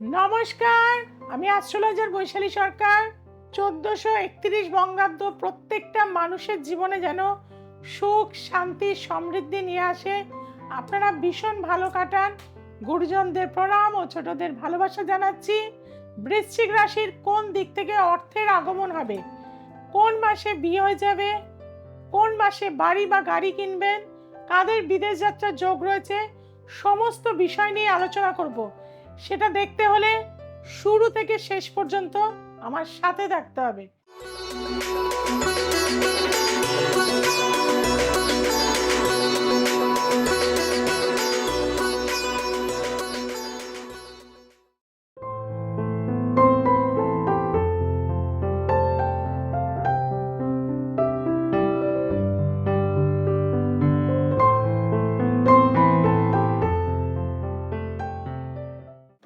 নমস্কার, আমি অ্যাস্ট্রোলজার বৈশালী সরকার। চোদ্দশো একত্রিশ বঙ্গাব্দ প্রত্যেকটা মানুষের জীবনে যেন সুখ, শান্তি, সমৃদ্ধি নিয়ে আসে। আপনারা ভীষণ ভালো কাটান। গুরুজনদের প্রণাম ও ছোটদের ভালোবাসা জানাচ্ছি। বৃশ্চিক রাশির কোন দিক থেকে অর্থের আগমন হবে? কোন মাসে বিয়ে হয়ে যাবে? কোন মাসে বাড়ি বা গাড়ি কিনবেন? কাদের বিদেশ যাত্রার যোগ রয়েছে? সমস্ত বিষয় নিয়ে আলোচনা করব। সেটা দেখতে হলে শুরু থেকে শেষ পর্যন্ত আমার সাথে থাকতে হবে।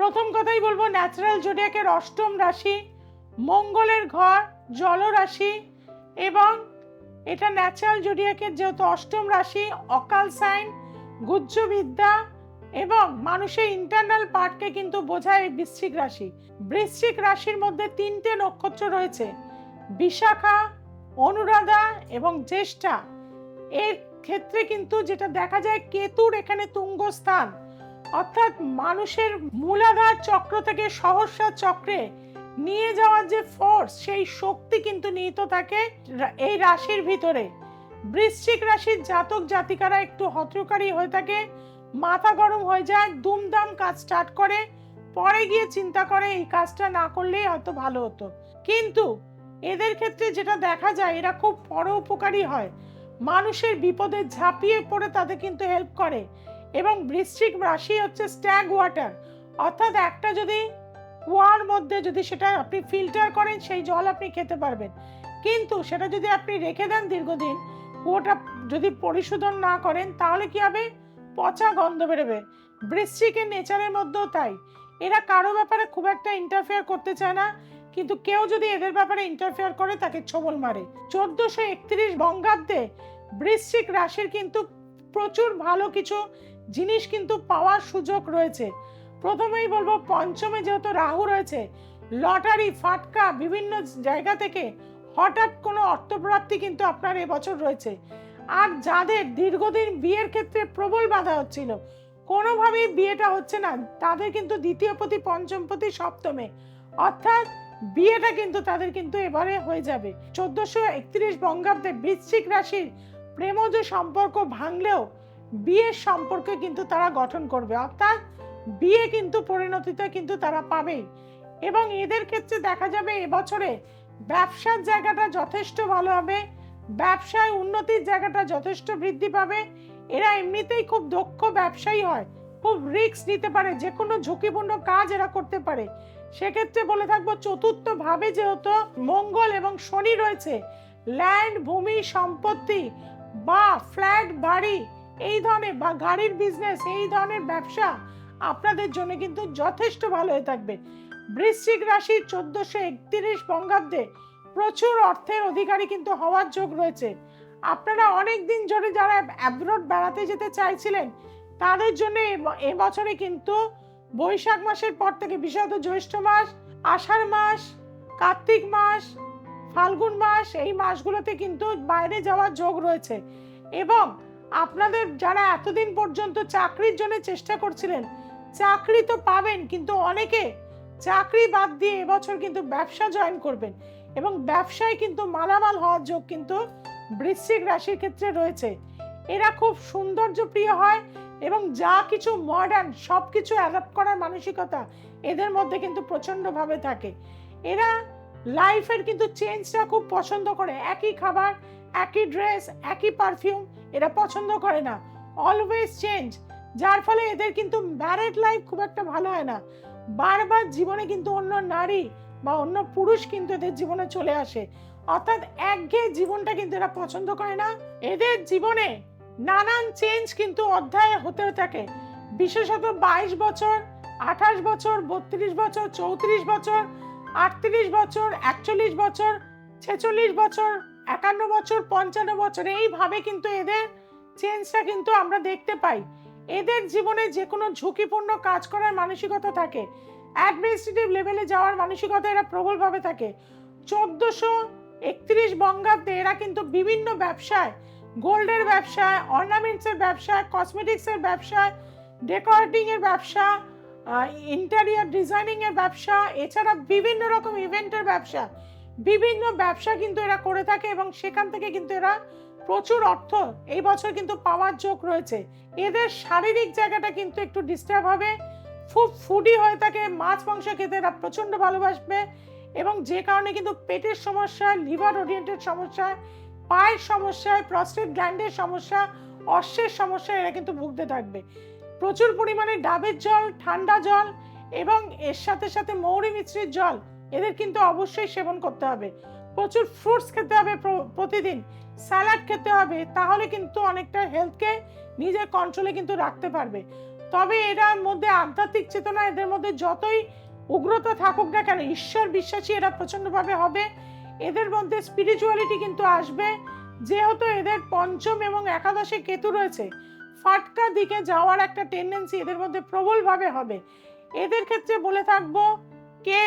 প্রথম কথাই বলব ন্যাচারাল জোডিয়াকের অষ্টম রাশি, মঙ্গলের ঘর, জলরাশি এবং এটা ন্যাচারাল জোডিয়াকের যেহেতু অষ্টম রাশি, অকাল সাইন গুজ্জবিদ্যা এবং মানুষের ইন্টারনাল পার্টকে কিন্তু বোঝায় বৃশ্চিক রাশি। বৃশ্চিক রাশির মধ্যে তিনটে নক্ষত্র রয়েছে, বিশাখা, অনুরাধা এবং জ্যেষ্ঠা। এর ক্ষেত্রে কিন্তু যেটা দেখা যায়, কেতুর এখানে তুঙ্গ স্থান অর্থাৎ মানুষের মূলাধার চক্র থেকে সহস্র চক্রে নিয়ে যাওয়ার যে ফোর্স সেই শক্তি কিন্তু নিহিত থাকে এই রাশির ভিতরে। বৃশ্চিক রাশির জাতক জাতিকারা একটু হত্রকারী হয়ে থাকে, মাথা গরম হয়ে যায়, দুমদাম কাজ স্টার্ট করে, পরে গিয়ে চিন্তা করে এই কাজটা না করলেই হয়তো ভালো হতো। কিন্তু এদের ক্ষেত্রে যেটা দেখা যায়, এরা খুব পরোপকারী হয়। মানুষের বিপদে ঝাঁপিয়ে পড়ে তাদের কিন্তু হেল্প করে। এবং বৃশ্চিক রাশি হচ্ছে স্ট্যাগ ওয়াটার। অর্থাৎ একটা যদি কুয়ার মধ্যে যদি সেটা আপনি ফিল্টার করেন, সেই জল আপনি খেতে পারবেন। কিন্তু সেটা যদি আপনি রেখে দেন দীর্ঘদিন কুয়োটা যদি পরিশোধন না করেন, তাহলে কি হবে? পচা গন্ধ বেরোবে। বৃশ্চিকের নেচারের মধ্যেও তাই। এরা কারও ব্যাপারে খুব একটা ইন্টারফেয়ার করতে চায় না, কিন্তু কেউ যদি এদের ব্যাপারে ইন্টারফেয়ার করে, তাকে ছবল মারে। চোদ্দশো একত্রিশ বঙ্গাব্দে বৃশ্চিক রাশির কিন্তু প্রচুর ভালো কিছু জিনিস কিন্তু পাওয়ার সুযোগ রয়েছে। প্রথমেই বলব, পঞ্চমে যেহেতু রাহু রয়েছে, লটারি, ফাটকা বিভিন্ন জায়গা থেকে হঠাৎ কোনো অর্থপ্রাপ্তি কিন্তু আপনার এবছর রয়েছে। আর যাদের দীর্ঘদিন বিয়ের ক্ষেত্রে প্রবল বাধা হচ্ছিল, কোনোভাবেই বিয়েটা হচ্ছে না, তাদের কিন্তু দ্বিতীয় প্রতি, পঞ্চম প্রতি, সপ্তমে। অর্থাৎ বিয়েটা কিন্তু তাদের কিন্তু এবারে হয়ে যাবে। চোদ্দশো একত্রিশ বঙ্গাব্দে বৃশ্চিক রাশির প্রেমজ সম্পর্ক ভাঙলেও বিয়ের সম্পর্কে কিন্তু তারা গঠন করবে, অর্থাৎ বিয়ে কিন্তু পরিণতিতে কিন্তু তারা পাবেই। এবং এদের ক্ষেত্রে দেখা যাবে এবছরে ব্যবসার জায়গাটা যথেষ্ট ভালো হবে, ব্যবসায় উন্নতির জায়গাটা যথেষ্ট বৃদ্ধি পাবে। এরা এমনিতেই খুব দক্ষ ব্যবসায়ী হয়, খুব রিস্ক নিতে পারে যে কোনো ঝুঁকিপূর্ণ কাজ এরা করতে পারে। সেক্ষেত্রে বলে থাকব চতুর্থ ভাবে যেহেতু মঙ্গল এবং শনি রয়েছে, ল্যান্ড, ভূমি, সম্পত্তি বা ফ্ল্যাট, বাড়ি এই ধরনের বা গাড়ির বিজনেস এই ধরনের ব্যবসা আপনাদের জন্য কিন্তু যথেষ্ট ভালো হয়ে থাকবে। বৃশ্চিক রাশি চোদ্দশো একত্রিশ বঙ্গাব্দে প্রচুর অর্থের অধিকারী কিন্তু হওয়ার যোগ রয়েছে। আপনারা অনেক দিন ধরে যারা অ্যাব্রোড বেড়াতে যেতে চাইছিলেন, তাদের জন্য এব- এবছরে কিন্তু বৈশাখ মাসের পর থেকে বিশেষত জ্যৈষ্ঠ মাস, আষাঢ় মাস, কার্তিক মাস, ফাল্গুন মাস এই মাসগুলোতে কিন্তু বাইরে যাওয়ার যোগ রয়েছে। এবং আপনাদের যারা এতদিন পর্যন্ত চাকরির জন্য চেষ্টা করছিলেন, চাকরি তো পাবেন, কিন্তু অনেকে চাকরি বাদ দিয়ে এবছর কিন্তু ব্যবসা জয়েন করবেন। এবং ব্যবসায় কিন্তু মালামাল হওয়ার যোগ কিন্তু বৃশ্চিক রাশির ক্ষেত্রে রয়েছে। এরা খুব সৌন্দর্য প্রিয় হয় এবং যা কিছু মডার্ন সব কিছু অ্যাডাপ্ট করার মানসিকতা এদের মধ্যে কিন্তু প্রচণ্ডভাবে থাকে। এরা লাইফের কিন্তু চেঞ্জটা খুব পছন্দ করে। একই খাবার, একই ড্রেস একই পারফিউম এরা পছন্দ করে না। অলওয়েজ চেঞ্জ যার ফলে এদের কিন্তু ম্যারেড লাইফ খুব একটা ভালো হয় না। বারবার জীবনে কিন্তু অন্য নারী বা অন্য পুরুষ কিন্তু এদের জীবনে চলে আসে। অর্থাৎ একঘেয়ে জীবনটা কিন্তু এরা পছন্দ করে না। এদের জীবনে নানান চেঞ্জ কিন্তু অধ্যায় হতে থাকে। বিশেষত বাইশ বছর, আঠাশ বছর, বত্রিশ বছর, চৌত্রিশ বছর, আটত্রিশ বছর, একচল্লিশ বছর, ছেচল্লিশ বছর একান্ন বছর, পঞ্চান্ন বছর, এইভাবে কিন্তু এদের চেঞ্জটা কিন্তু আমরা দেখতে পাই। এদের জীবনে যে কোনো ঝুঁকিপূর্ণ কাজ করার মানসিকতা থাকে। অ্যাডমিনিস্ট্রেটিভ লেভেলে যাওয়ার মানসিকতা এরা প্রবলভাবে থাকে। চোদ্দোশো একত্রিশ বঙ্গাব্দে এরা কিন্তু বিভিন্ন ব্যবসায়, গোল্ডের ব্যবসায়, অর্নামেন্টসের ব্যবসায় কসমেটিক্সের ব্যবসায় ডেকোরেটিংয়ের ব্যবসা ইন্টেরিয়ার ডিজাইনিংয়ের ব্যবসা, এছাড়া বিভিন্ন রকম ইভেন্টের ব্যবসা। বিভিন্ন ব্যবসা কিন্তু এরা করে থাকে এবং সেখান থেকে কিন্তু এরা প্রচুর অর্থ এই বছর কিন্তু পাওয়ার যোগ রয়েছে। এদের শারীরিক জায়গাটা কিন্তু একটু ডিস্টার্ব হবে। খুব ফুডি হয়ে থাকে, মাছ, মাংস খেতে এরা প্রচণ্ড ভালোবাসবে এবং যে কারণে কিন্তু পেটের সমস্যা লিভার ওরিয়েন্টেড সমস্যা, পায়ের সমস্যায় প্রস্টেট গ্ল্যান্ডের সমস্যা, অশ্বের সমস্যা এরা কিন্তু ভুগতে থাকবে। প্রচুর পরিমাণে ডাবের জল, ঠান্ডা জল এবং এর সাথে সাথে মৌরি মিশ্রির জল এদের কিন্তু অবশ্যই সেবন করতে হবে। প্রচুর ফ্রুটস খেতে হবে প্রতিদিন। স্যালাড খেতে হবে, তাহলে কিন্তু অনেকটা হেলথকে নিজের কন্ট্রোলে কিন্তু রাখতে পারবে। তবে এরার মধ্যে আধ্যাত্মিক চেতনা এদের মধ্যে যতই উগ্রতা থাকুক না কেন, ঈশ্বর বিশ্বাসী এরা প্রচণ্ডভাবে হবে। এদের মধ্যে স্পিরিচুয়ালিটি কিন্তু আসবে। যেহেতু এদের পঞ্চম এবং একাদশে কেতু রয়েছে, ফাটকা দিকে যাওয়ার একটা টেন্ডেন্সি এদের মধ্যে প্রবলভাবে হবে। এদের ক্ষেত্রে বলে থাকব, কে?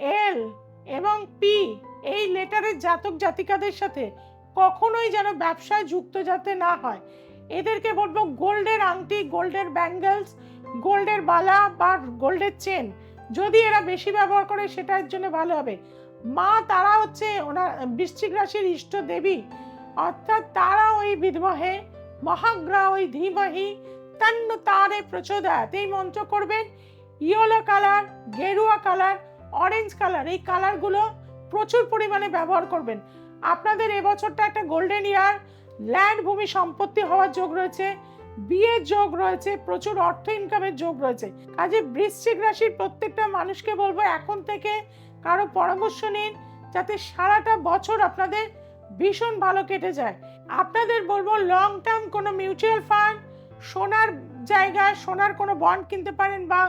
এল এবং পি এই লেটারের জাতক জাতিকাদের সাথে কখনোই যেন ব্যবসায় যুক্ত যাতে না হয়। এদেরকে বলব গোল্ডের আংটি, গোল্ডের ব্যাঙ্গেলস, গোল্ডের বালা বা গোল্ডের চেন। যদি এরা বেশি ব্যবহার করে, সেটার জন্য ভালো হবে। মা তারা হচ্ছে ওনার বৃশ্চিক রাশির ইষ্ট দেবী। অর্থাৎ তারা ওই বিধমহে মহাগ্রা ওই ধীমহি, তন্ন তারে প্রচোদয়াত। এই মন্ত্র করবেন, ইয়েলো কালার, গেরুয়া কালার অরেঞ্জ কালার এই কালারগুলো প্রচুর পরিমাণে ব্যবহার করবেন। আপনাদের এবছরটা একটা গোল্ডেন ইয়ার ল্যান্ড ভূমি সম্পত্তি হওয়ার যোগ রয়েছে, বিয়ের যোগ রয়েছে, প্রচুর অর্থ ইনকামের যোগ রয়েছে। কাজে বৃশ্চিক রাশির প্রত্যেকটা মানুষকে বলব, এখন থেকে কারও পরামর্শ নিন, যাতে সারাটা বছর আপনাদের ভীষণ ভালো কেটে যায়। আপনাদের বলব লং টার্ম কোনো মিউচুয়াল ফান্ড সোনার জায়গায় সোনার কোনো বন্ড কিনতে পারেন বা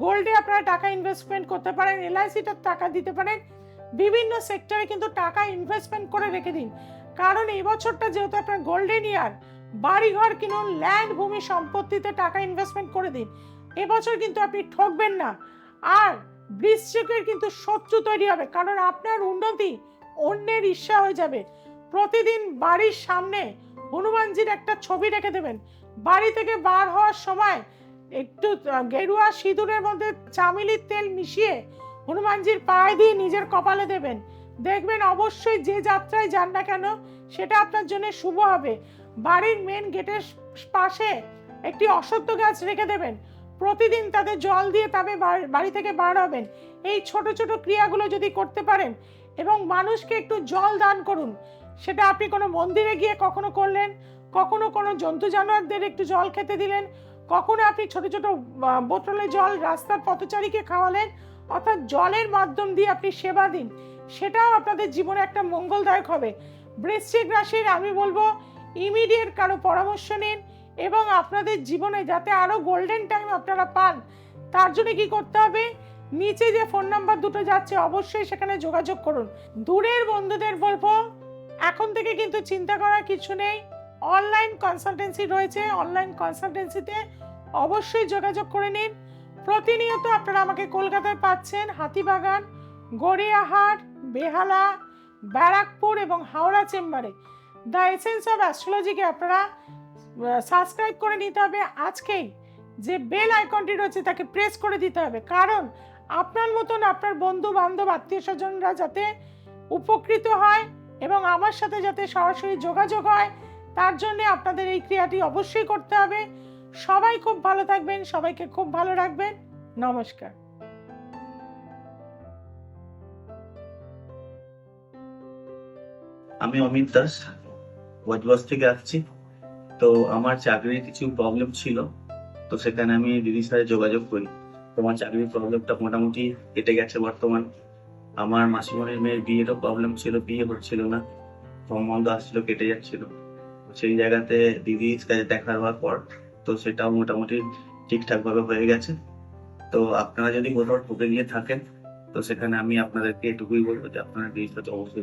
গোল্ডে আপনারা টাকা ইনভেস্টমেন্ট করতে পারেন এলআইসিটার টাকা দিতে পারেন, বিভিন্ন সেক্টরে কিন্তু টাকা ইনভেস্টমেন্ট করে রেখে দিন। কারণ এই বছরটা যেহেতু আপনার গোল্ডেন ইয়ার বাড়িঘর কিনুন ল্যান্ড ভূমি সম্পত্তিতে টাকা ইনভেস্টমেন্ট করে দিন। এবছর কিন্তু আপনি ঠকবেন না। আর বৃশ্চিকের কিন্তু শত্রু তৈরি হবে, কারণ আপনার উন্নতি অন্যের ঈর্ষা হয়ে যাবে। প্রতিদিন বাড়ির সামনে হনুমানজির একটা ছবি রেখে দেবেন। বাড়ি থেকে বার হওয়ার সময় একটু গেরুয়া সিঁদুরের মধ্যে চামেলির তেল মিশিয়ে হনুমানজির পায়ে দিয়ে নিজের কপালে দেবেন। দেখবেন অবশ্যই যে যাত্রায় যান না কেন, সেটা আপনার জন্য শুভ হবে। বাড়ির মেন গেটের পাশে একটি অসত্য গাছ রেখে দেবেন। প্রতিদিন তাদের জল দিয়ে তবে বাড়ি- থেকে বার হবেন। এই ছোট ছোট ক্রিয়াগুলো যদি করতে পারেন এবং মানুষকে একটু জল দান করুন, সেটা আপনি কোনো মন্দিরে গিয়ে কখনো করলেন? কখনো কোনো জন্তু জানোয়ারদের একটু জল খেতে দিলেন? কখনো আপনি ছোট ছোট বোতলে জল রাস্তার পথচারীকে খাওয়ালেন, অর্থাৎ জলের মাধ্যম দিয়ে আপনি সেবা দিন, সেটাও আপনাদের জীবনে একটা মঙ্গলদায়ক হবে। বৃশ্চিক রাশির আমি বলব ইমিডিয়েট কারও পরামর্শ নিন এবং আপনাদের জীবনে যাতে আরও গোল্ডেন টাইম আপনারা পান, তার জন্য কি করতে হবে? নিচে যে ফোন নাম্বার দুটো যাচ্ছে, অবশ্যই সেখানে যোগাযোগ করুন। দূরের বন্ধুদের বলব, এখন থেকে কিন্তু চিন্তা করার কিছু নেই। অনলাইন কনসালটেন্সি রয়েছে। অনলাইন কনসালটেন্সিতে অবশ্যই যোগাযোগ করে নিন। প্রতিনিয়ত আপনারা আমাকে কলকাতায় পাচ্ছেন। হাতিবাগান, গড়িয়াহাট, বেহালা, ব্যারাকপুর এবং হাওড়া চেম্বারে। দ্য এসেন্স অফ অ্যাস্ট্রোলজিকে আপনারা সাবস্ক্রাইব করে নিতে হবে। আজকেই যে বেল আইকনটি রয়েছে তাকে প্রেস করে দিতে হবে। কারণ আপনার মতন আপনার বন্ধু বান্ধব আত্মীয় স্বজনরা যাতে উপকৃত হয় এবং আমার সাথে যাতে সরাসরি যোগাযোগ হয় তার জন্য আপনাদের এই ক্রিয়াটি অবশ্যই করতে হবে। সবাই খুব ভালো থাকবেন, সবাইকে খুব ভালো রাখবেন। নমস্কার। আমি অমিত দাস বজবজ থেকে আসছি। তো আমার চাকরির কিছু প্রবলেম ছিল, তো সেখানে আমি দিদির সাথে যোগাযোগ করি। তোমার চাকরির প্রবলেমটা মোটামুটি কেটে গেছে বর্তমান। আমার মাসিমণির মেয়ের বিয়েরও প্রবলেম ছিল, বিয়ে হচ্ছিল না। সম্বন্ধ আসছিল, কেটে যাচ্ছিল। সেই জায়গাতে দিদির কাছে দেখা হওয়ার পর, তো সেটাও মোটামুটি ঠিকঠাক ভাবে হয়ে গেছে তো আপনারা যদি কোথাও ঠকে গিয়ে থাকেন, তো সেখানে আমি আপনাদেরকে এটুকুই বলব যে আপনারা ডিজিটাল অবশ্যই।